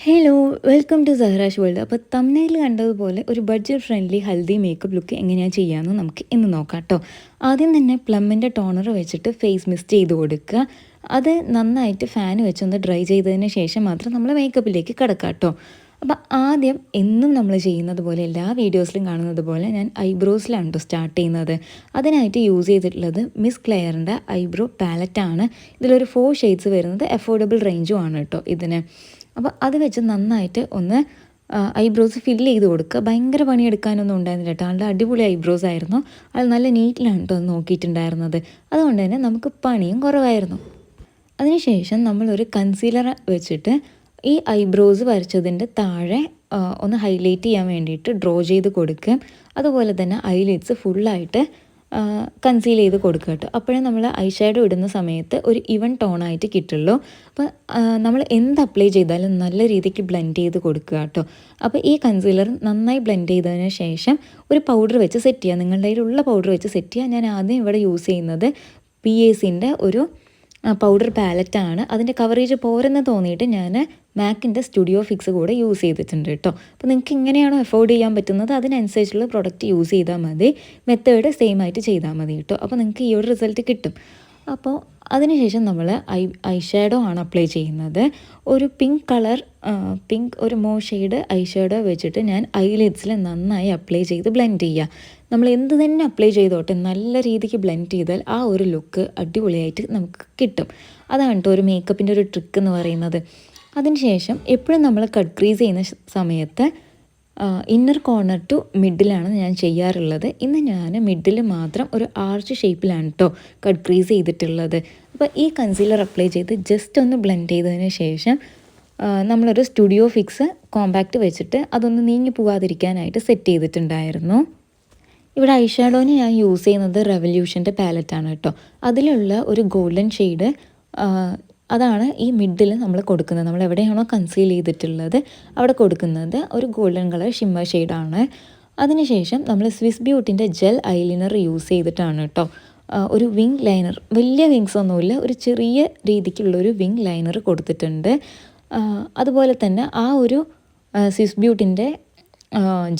Hello welcome to സഹറാഷ് world അപ്പോൾ തമ്മനയിൽ കണ്ടതുപോലെ ഒരു budget friendly haldi makeup look എങ്ങനെയാണ് ചെയ്യാമെന്ന് നമുക്ക് ഇന്ന് നോക്കാം കേട്ടോ ആദ്യം തന്നെ പ്ലമ്മിന്റെ ടോണർ വെച്ചിട്ട് ഫേസ് മിസ്റ്റ് ചെയ്ത് കൊടുക്കുക. അത് നന്നായിട്ട് ഫാൻ വെച്ചൊന്ന് ഡ്രൈ ചെയ്തതിന് ശേഷം മാത്രം നമ്മൾ മേക്കപ്പിലേക്ക് കിടക്കാം കേട്ടോ അപ്പോൾ ആദ്യം എന്നും നമ്മൾ ചെയ്യുന്നത് പോലെ എല്ലാ വീഡിയോസിലും കാണുന്നത് പോലെ ഞാൻ ഐബ്രോസിലാണ് കേട്ടോ സ്റ്റാർട്ട് ചെയ്യുന്നത്. അതിനായിട്ട് യൂസ് ചെയ്തിട്ടുള്ളത് മിസ് ക്ലെയറിന്റെ ഐബ്രോ പാലറ്റാണ് ഇതിലൊരു ഫോർ ഷെയ്ഡ്സ് വരുന്നത് അഫോർഡബിൾ റേഞ്ചും ആണ് കേട്ടോ ഇതിന്. അപ്പോൾ അത് വെച്ച് നന്നായിട്ട് ഒന്ന് ഐബ്രോസ് ഫില്ല് ചെയ്ത് കൊടുക്കുക ഭയങ്കര പണിയെടുക്കാനൊന്നും ഉണ്ടായിരുന്നില്ല കേട്ടോ. നല്ല അടിപൊളി ഐബ്രോസ് ആയിരുന്നു. അത് നല്ല നീറ്റിലാണ് കേട്ടോ നോക്കിയിട്ടുണ്ടായിരുന്നത്. അതുകൊണ്ട് തന്നെ നമുക്ക് പണിയും കുറവായിരുന്നു. അതിനുശേഷം നമ്മളൊരു കൺസീലർ വെച്ചിട്ട് ഈ ഐബ്രോസ് വരച്ചതിന്റെ താഴെ ഒന്ന് ഹൈലൈറ്റ് ചെയ്യാൻ വേണ്ടിയിട്ട് ഡ്രോ ചെയ്ത് കൊടുക്കുക അതുപോലെ തന്നെ ഐലൈറ്റ്സ് ഫുള്ളായിട്ട് കൺസീൽ ചെയ്ത് കൊടുക്കുക കേട്ടോ. അപ്പോഴേ നമ്മൾ ഐ ഷാഡോ ഇടുന്ന സമയത്ത് ഒരു ഇവൻ ടോണായിട്ട് കിട്ടുള്ളൂ. അപ്പോൾ നമ്മൾ എന്ത് അപ്ലൈ ചെയ്താലും നല്ല രീതിക്ക് ബ്ലെൻഡ് ചെയ്ത് കൊടുക്കുക കേട്ടോ. അപ്പോൾ ഈ കൺസീലർ നന്നായി ബ്ലെൻഡ് ചെയ്തതിന് ശേഷം ഒരു പൗഡർ വെച്ച് സെറ്റ് ചെയ്യുക നിങ്ങളുടെ കയ്യിലുള്ള പൗഡർ വെച്ച് സെറ്റ് ചെയ്യുക ഞാൻ ആദ്യം ഇവിടെ യൂസ് ചെയ്യുന്നത് പി എ സിന്റെ ഒരു പൗഡർ പാലറ്റാണ് അതിന്റെ കവറേജ് പോരെന്ന് തോന്നിയിട്ട് ഞാൻ മാക്കിന്റെ സ്റ്റുഡിയോ ഫിക്സ് കൂടെ യൂസ് ചെയ്തിട്ടുണ്ട് കേട്ടോ. അപ്പോൾ നിങ്ങൾക്ക് എങ്ങനെയാണോ അഫോർഡ് ചെയ്യാൻ പറ്റുന്നത്? അതിനനുസരിച്ചുള്ള പ്രൊഡക്റ്റ് യൂസ് ചെയ്താൽ മതി. മെത്തേഡ് സെയിം ആയിട്ട് ചെയ്താൽ മതി കേട്ടോ. അപ്പോൾ നിങ്ങൾക്ക് ഈ ഒരു റിസൾട്ട് കിട്ടും. അപ്പോൾ അതിനുശേഷം നമ്മൾ ഐ ഐ ആണ് അപ്ലൈ ചെയ്യുന്നത്. ഒരു പിങ്ക് കളർ പിങ്ക് ഒരു മോ ഷെയ്ഡ് ഐ ഷാഡോ വെച്ചിട്ട് ഞാൻ ഐലിഡ്സിൽ നന്നായി അപ്ലൈ ചെയ്ത് ബ്ലെൻഡ് ചെയ്യുക. നമ്മൾ എന്ത് തന്നെ അപ്ലൈ ചെയ്തോട്ടെ നല്ല രീതിക്ക് ബ്ലെൻഡ് ചെയ്താൽ ആ ഒരു ലുക്ക് അടിപൊളിയായിട്ട് നമുക്ക് കിട്ടും. അതാണ് കേട്ടോ ഒരു മേക്കപ്പിന്റെ ഒരു ട്രിക്ക് എന്ന് പറയുന്നത്. അതിനുശേഷം എപ്പോഴും നമ്മൾ കട്ട് ക്രീസ് ചെയ്യുന്ന സമയത്ത് ഇന്നർ കോർണർ ടു മിഡിലാണ് ഞാൻ ചെയ്യാറുള്ളത്. ഇന്ന് ഞാൻ മിഡിൽ മാത്രം ഒരു ആർച്ച് ഷേപ്പിലാണ് കേട്ടോ കട്ട് ക്രീസ് ചെയ്തിട്ടുള്ളത്. അപ്പോൾ ഈ കൺസീലർ അപ്ലൈ ചെയ്ത് ജസ്റ്റ് ഒന്ന് ബ്ലെൻഡ് ചെയ്തതിന് ശേഷം നമ്മളൊരു സ്റ്റുഡിയോ ഫിക്സ് കോമ്പാക്റ്റ് വെച്ചിട്ട് അതൊന്ന് നീങ്ങി പോകാതിരിക്കാനായിട്ട് സെറ്റ് ചെയ്തിട്ടുണ്ടായിരുന്നു. ഇവിടെ ഐഷാഡോന് ഞാൻ യൂസ് ചെയ്യുന്നത് റെവല്യൂഷന്റെ പാലറ്റാണ് കേട്ടോ അതിലുള്ള ഒരു ഗോൾഡൻ ഷെയ്ഡ് അതാണ് ഈ മിഡിൽ നമ്മൾ കൊടുക്കുന്നത്. നമ്മൾ എവിടെയാണോ കൺസീൽ ചെയ്തിട്ടുള്ളത് അവിടെ കൊടുക്കുന്നത് ഒരു ഗോൾഡൻ കളർ ഷിമ്മർ ഷെയ്ഡാണ് അതിനുശേഷം നമ്മൾ സ്വിസ് ബ്യൂട്ടിന്റെ ജെൽ ഐലിനർ യൂസ് ചെയ്തിട്ടാണ് കേട്ടോ ഒരു വിങ് ലൈനർ വലിയ വിങ്സ് ഒന്നുമില്ല ഒരു ചെറിയ രീതിക്കുള്ള ഒരു വിങ് ലൈനർ കൊടുത്തിട്ടുണ്ട്. അതുപോലെ തന്നെ ആ ഒരു സ്വിസ് ബ്യൂട്ടിന്റെ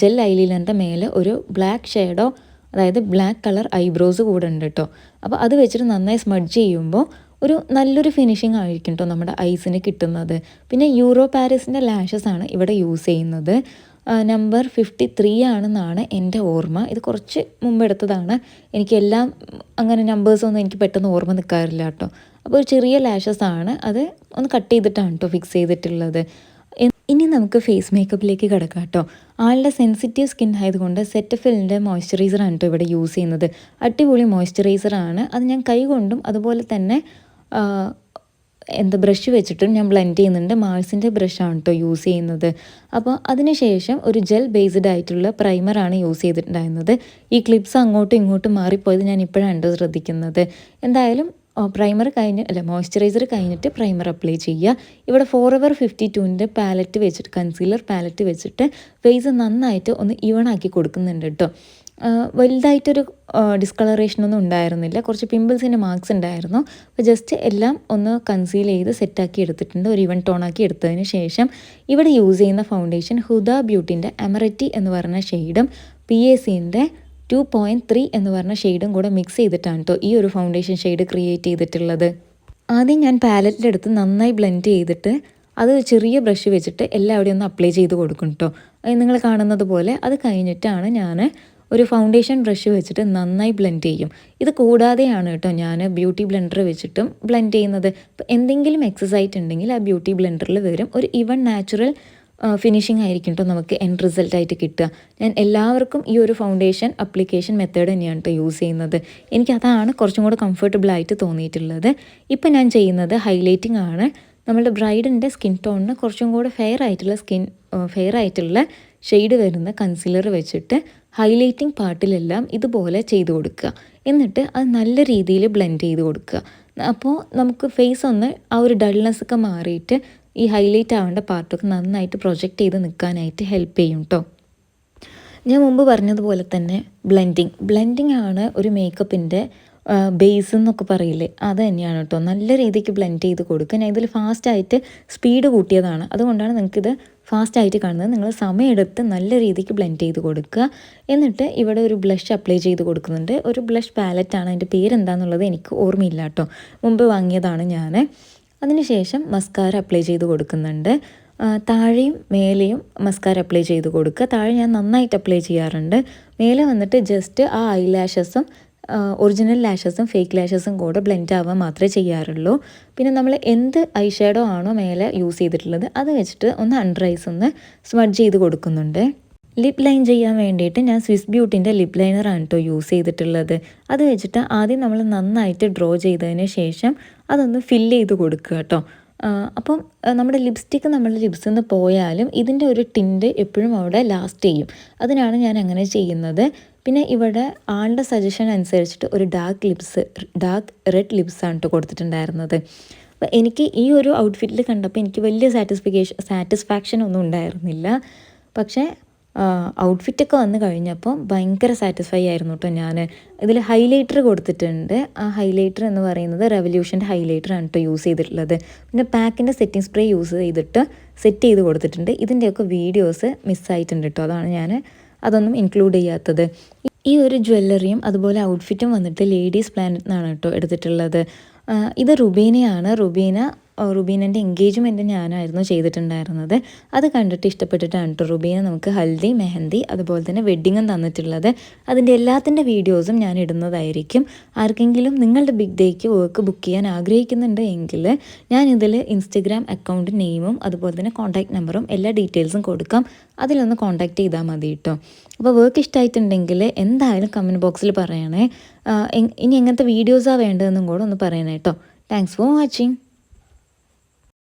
ജെൽ ഐലിനറിന്റെ മേലെ ഒരു ബ്ലാക്ക് ഷെയ്ഡോ അതായത് ബ്ലാക്ക് കളർ ഐബ്രോസ് കൂടെ ഉണ്ട് കേട്ടോ അപ്പോൾ അത് വെച്ചിട്ട് നന്നായി സ്മഡ്ജ് ചെയ്യുമ്പോൾ ഒരു നല്ലൊരു ഫിനിഷിംഗ് ആയിരിക്കും കേട്ടോ നമ്മുടെ ഐസിന് കിട്ടുന്നത്. പിന്നെ യൂറോ പാരീസിന്റെ ലാഷസ് ആണ് ഇവിടെ യൂസ് ചെയ്യുന്നത്. നമ്പർ ഫിഫ്റ്റി ത്രീ ആണെന്നാണ് എന്റെ ഓർമ്മ. ഇത് കുറച്ച് മുമ്പ് എടുത്തതാണ്. എനിക്ക് എല്ലാം അങ്ങനെ നമ്പേഴ്സൊന്നും എനിക്ക് പെട്ടെന്ന് ഓർമ്മ നിൽക്കാറില്ല കേട്ടോ അപ്പോൾ ഒരു ചെറിയ ലാഷസ് ആണ്. അത് ഒന്ന് കട്ട് ചെയ്തിട്ടാണ് കേട്ടോ ഫിക്സ് ചെയ്തിട്ടുള്ളത്. ഇനി നമുക്ക് ഫേസ് മേക്കപ്പിലേക്ക് കിടക്കാം കേട്ടോ ആളുടെ സെൻസിറ്റീവ് സ്കിൻ ആയതുകൊണ്ട് സെറ്റഫിലിന്റെ മോയ്സ്ചറൈസറാണ് കേട്ടോ ഇവിടെ യൂസ് ചെയ്യുന്നത്. അടിപൊളി മോയ്സ്ചറൈസറാണ് അത് ഞാൻ കൈ കൊണ്ടും അതുപോലെ തന്നെ എന്താ ബ്രഷ് വെച്ചിട്ടും ഞാൻ ബ്ലെൻഡ് ചെയ്യുന്നുണ്ട്. മാൾസിന്റെ ബ്രഷാണ് കേട്ടോ യൂസ് ചെയ്യുന്നത്. അപ്പോൾ അതിനുശേഷം ഒരു ജെൽ ബേസ്ഡ് ആയിട്ടുള്ള പ്രൈമറാണ് യൂസ് ചെയ്തിട്ടുണ്ടായിരുന്നത്. ഈ ക്ലിപ്സ് അങ്ങോട്ടും ഇങ്ങോട്ടും മാറിപ്പോയത് ഞാൻ ഇപ്പോഴാണ് ശ്രദ്ധിക്കുന്നത്. എന്തായാലും പ്രൈമർ കഴിഞ്ഞ് അല്ല മോയ്സ്ചറൈസർ കഴിഞ്ഞിട്ട് പ്രൈമർ അപ്ലൈ ചെയ്യുക. ഇവിടെ ഫോർ എവർ ഫിഫ്റ്റി ടുവിന്റെ പാലറ്റ് വെച്ചിട്ട് കൺസീലർ പാലറ്റ് വെച്ചിട്ട് ഫേസ് നന്നായിട്ട് ഒന്ന് ഈവൺ ആക്കി കൊടുക്കുന്നുണ്ട് കേട്ടോ വലുതായിട്ടൊരു ഡിസ്കളറേഷനൊന്നും ഉണ്ടായിരുന്നില്ല. കുറച്ച് പിമ്പിൾസിന്റെ മാർക്സ് ഉണ്ടായിരുന്നു. അപ്പോൾ ജസ്റ്റ് എല്ലാം ഒന്ന് കൺസീൽ ചെയ്ത് സെറ്റാക്കി എടുത്തിട്ടുണ്ട്. ഒരു ഇവൻ ടോണാക്കി എടുത്തതിന് ശേഷം ഇവിടെ യൂസ് ചെയ്യുന്ന ഫൗണ്ടേഷൻ ഹുദ ബ്യൂട്ടിന്റെ എമററ്റി എന്ന് പറഞ്ഞ ഷെയ്ഡും പി എ സിന്റെ ടു പോയിന്റ് ത്രീ എന്ന് പറഞ്ഞ ഷെയ്ഡും കൂടെ മിക്സ് ചെയ്തിട്ടാണ് കേട്ടോ ഈ ഒരു ഫൗണ്ടേഷൻ ഷെയ്ഡ് ക്രിയേറ്റ് ചെയ്തിട്ടുള്ളത്. ആദ്യം ഞാൻ പാലറ്റിലെടുത്ത് നന്നായി ബ്ലെൻഡ് ചെയ്തിട്ട് അത് ചെറിയ ബ്രഷ് വെച്ചിട്ട് എല്ലാവിടെയും ഒന്ന് അപ്ലൈ ചെയ്ത് കൊടുക്കും കേട്ടോ നിങ്ങൾ കാണുന്നത് പോലെ അത് കഴിഞ്ഞിട്ടാണ് ഞാൻ ഒരു ഫൗണ്ടേഷൻ ബ്രഷ് വെച്ചിട്ട് നന്നായി ബ്ലെൻഡ് ചെയ്യും. ഇത് കൂടാതെയാണ് കേട്ടോ ഞാൻ ബ്യൂട്ടി ബ്ലെൻഡർ വെച്ചിട്ടും ബ്ലെൻഡ് ചെയ്യുന്നത്. എന്തെങ്കിലും എക്സസൈസ് ഉണ്ടെങ്കിൽ ആ ബ്യൂട്ടി ബ്ലെൻഡറിൽ വരും. ഒരു ഇവൺ നാച്ചുറൽ ഫിനിഷിംഗ് ആയിരിക്കും കേട്ടോ നമുക്ക് എൻഡ് റിസൾട്ട് ആയിട്ട് കിട്ടുക. ഞാൻ എല്ലാവർക്കും ഈ ഒരു ഫൗണ്ടേഷൻ അപ്ലിക്കേഷൻ മെത്തേഡ് തന്നെയാണ് കേട്ടോ യൂസ് ചെയ്യുന്നത്. എനിക്ക് അതാണ് കുറച്ചും കൂടെ കംഫർട്ടബിൾ ആയിട്ട് തോന്നിയിട്ടുള്ളത്. ഇപ്പം ഞാൻ ചെയ്യുന്നത് ഹൈലൈറ്റിംഗ് ആണ്. നമ്മളുടെ ബ്രൈഡിന്റെ സ്കിൻ ടോണിന് കുറച്ചും കൂടെ ഫെയർ ആയിട്ടുള്ള സ്കിൻ ഫെയർ ആയിട്ടുള്ള ഷെയ്ഡ് വരുന്ന കൺസീലർ വെച്ചിട്ട് ഹൈലൈറ്റിംഗ് പാർട്ടിലെല്ലാം ഇതുപോലെ ചെയ്ത് കൊടുക്കുക. എന്നിട്ട് അത് നല്ല രീതിയിൽ ബ്ലെൻഡ് ചെയ്ത് കൊടുക്കുക. അപ്പോൾ നമുക്ക് ഫേസ് ഒന്ന് ആ ഒരു ഡൾനെസ് ഒക്കെ മാറിയിട്ട് ഈ ഹൈലൈറ്റ് ആവേണ്ട പാർട്ടൊക്കെ നന്നായിട്ട് പ്രൊജക്റ്റ് ചെയ്ത് നിൽക്കാനായിട്ട് ഹെൽപ്പ് ചെയ്യും കേട്ടോ ഞാൻ മുമ്പ് പറഞ്ഞതുപോലെ തന്നെ ബ്ലെൻഡിങ്. ബ്ലെൻഡിങ് ആണ് ഒരു മേക്കപ്പിന്റെ ബേസ് എന്നൊക്കെ പറയില്ലേ? അത് തന്നെയാണ് കേട്ടോ. നല്ല രീതിക്ക് ബ്ലെൻഡ് ചെയ്ത് കൊടുക്കുക. ഞാൻ ഇതിൽ ഫാസ്റ്റായിട്ട് സ്പീഡ് കൂട്ടിയതാണ്. അതുകൊണ്ടാണ് നിങ്ങൾക്കിത് ഫാസ്റ്റായിട്ട് കാണുന്നത്. നിങ്ങൾ സമയമെടുത്ത് നല്ല രീതിക്ക് ബ്ലെൻഡ് ചെയ്ത് കൊടുക്കുക. എന്നിട്ട് ഇവിടെ ഒരു ബ്ലഷ് അപ്ലൈ ചെയ്ത് കൊടുക്കുന്നുണ്ട്. ഒരു ബ്ലഷ് പാലറ്റാണ് അതിന്റെ പേരെന്താണെന്നുള്ളത് എനിക്ക് ഓർമ്മയില്ല കേട്ടോ. മുമ്പ് വാങ്ങിയതാണ് ഞാൻ അതിനുശേഷം മസ്കാര അപ്ലൈ ചെയ്ത് കൊടുക്കുന്നുണ്ട്. താഴെയും മേലെയും മസ്കാര അപ്ലൈ ചെയ്ത് കൊടുക്കുക. താഴെ ഞാൻ നന്നായിട്ട് അപ്ലൈ ചെയ്യാറുണ്ട്. മേലെ വന്നിട്ട് ജസ്റ്റ് ആ ഐ ലാഷസും ഒറിജിനൽ ലാഷസും ഫേക്ക് ലാഷസും കൂടെ ബ്ലെൻഡ് ആവാൻ മാത്രമേ ചെയ്യാറുള്ളൂ. പിന്നെ നമ്മൾ എന്ത് ഐ ഷാഡോ ആണോ മേലെ യൂസ് ചെയ്തിട്ടുള്ളത് അത് വെച്ചിട്ട് ഒന്ന് അണ്ടർ ഐസ് ഒന്ന് സ്മഡ്ജ് ചെയ്ത് കൊടുക്കുന്നുണ്ട്. ലിപ് ലൈൻ ചെയ്യാൻ വേണ്ടിയിട്ട് ഞാൻ സ്വിസ് ബ്യൂട്ടിന്റെ ലിപ് ലൈനറാണ് കേട്ടോ യൂസ് ചെയ്തിട്ടുള്ളത്. അത് വെച്ചിട്ട് ആദ്യം നമ്മൾ നന്നായിട്ട് ഡ്രോ ചെയ്തതിന് ശേഷം അതൊന്ന് ഫില്ല് ചെയ്ത് കൊടുക്കുക കേട്ടോ അപ്പം നമ്മുടെ ലിപ്സ്റ്റിക്ക് നമ്മുടെ ലിപ്സിൽ നിന്ന് പോയാലും ഇതിന്റെ ഒരു ടിന്റ് എപ്പോഴും അവിടെ ലാസ്റ്റ് ചെയ്യും. അതിനാണ് ഞാൻ അങ്ങനെ ചെയ്യുന്നത്. പിന്നെ ഇവിടെ ആളുടെ സജഷൻ അനുസരിച്ചിട്ട് ഒരു ഡാർക്ക് ലിപ്സ് ഡാർക്ക് റെഡ് ലിപ്സാണ് കേട്ടോ കൊടുത്തിട്ടുണ്ടായിരുന്നത്. അപ്പോൾ എനിക്ക് ഈ ഒരു ഔട്ട്ഫിറ്റിൽ കണ്ടപ്പോൾ എനിക്ക് വലിയ സാറ്റിസ്ഫിക്കേഷൻ സാറ്റിസ്ഫാക്ഷൻ ഒന്നും ഉണ്ടായിരുന്നില്ല. പക്ഷേ ഔട്ട്ഫിറ്റൊക്കെ വന്നു കഴിഞ്ഞപ്പോൾ ഭയങ്കര സാറ്റിസ്ഫൈ ആയിരുന്നു കേട്ടോ ഞാൻ ഇതിൽ ഹൈലൈറ്റർ കൊടുത്തിട്ടുണ്ട്. ആ ഹൈലൈറ്റർ എന്ന് പറയുന്നത് റെവല്യൂഷന്റെ ഹൈലൈറ്റർ ആണ് കേട്ടോ യൂസ് ചെയ്തിട്ടുള്ളത്. പിന്നെ പാക്കിന്റെ സെറ്റിംഗ് സ്പ്രേ യൂസ് ചെയ്തിട്ട് സെറ്റ് ചെയ്ത് കൊടുത്തിട്ടുണ്ട്. ഇതിന്റെയൊക്കെ വീഡിയോസ് മിസ്സായിട്ടുണ്ട് കേട്ടോ അതാണ് ഞാൻ അതൊന്നും ഇൻക്ലൂഡ് ചെയ്യാത്തത്. ഈ ഒരു ജ്വല്ലറിയും അതുപോലെ ഔട്ട്ഫിറ്റും വന്നിട്ട് ലേഡീസ് പ്ലാനറ്റ് എന്നാണ് കേട്ടോ എടുത്തിട്ടുള്ളത്. ഇത് റുബീനയാണ്. റുബീന റുബീനന്റെ എൻഗേജ്മെന്റ് ഞാനായിരുന്നു ചെയ്തിട്ടുണ്ടായിരുന്നത്. അത് കണ്ടിട്ട് ഇഷ്ടപ്പെട്ടിട്ടാണ് കേട്ടോ റുബീനെ നമുക്ക് ഹൽദി മെഹന്തി അതുപോലെ തന്നെ വെഡ്ഡിങ്ങും തന്നിട്ടുള്ളത്. അതിന്റെ എല്ലാത്തിന്റെ വീഡിയോസും ഞാൻ ഇടുന്നതായിരിക്കും. ആർക്കെങ്കിലും നിങ്ങളുടെ ബിഗ് ഡേക്ക് വർക്ക് ബുക്ക് ചെയ്യാൻ ആഗ്രഹിക്കുന്നുണ്ട് എങ്കിൽ ഞാൻ ഇതിൽ ഇൻസ്റ്റഗ്രാം അക്കൗണ്ട് നെയിമും അതുപോലെ തന്നെ കോൺടാക്ട് നമ്പറും എല്ലാ ഡീറ്റെയിൽസും കൊടുക്കാം. അതിലൊന്ന് കോൺടാക്ട് ചെയ്താൽ മതി കേട്ടോ അപ്പോൾ വർക്ക് ഇഷ്ടമായിട്ടുണ്ടെങ്കിൽ എന്തായാലും കമന്റ് ബോക്സിൽ പറയണേ. ഇനി എങ്ങനത്തെ വീഡിയോസാണ് വേണ്ടതെന്നും കൂടെ ഒന്ന് പറയണേ കേട്ടോ താങ്ക്സ് ഫോർ വാച്ചിങ്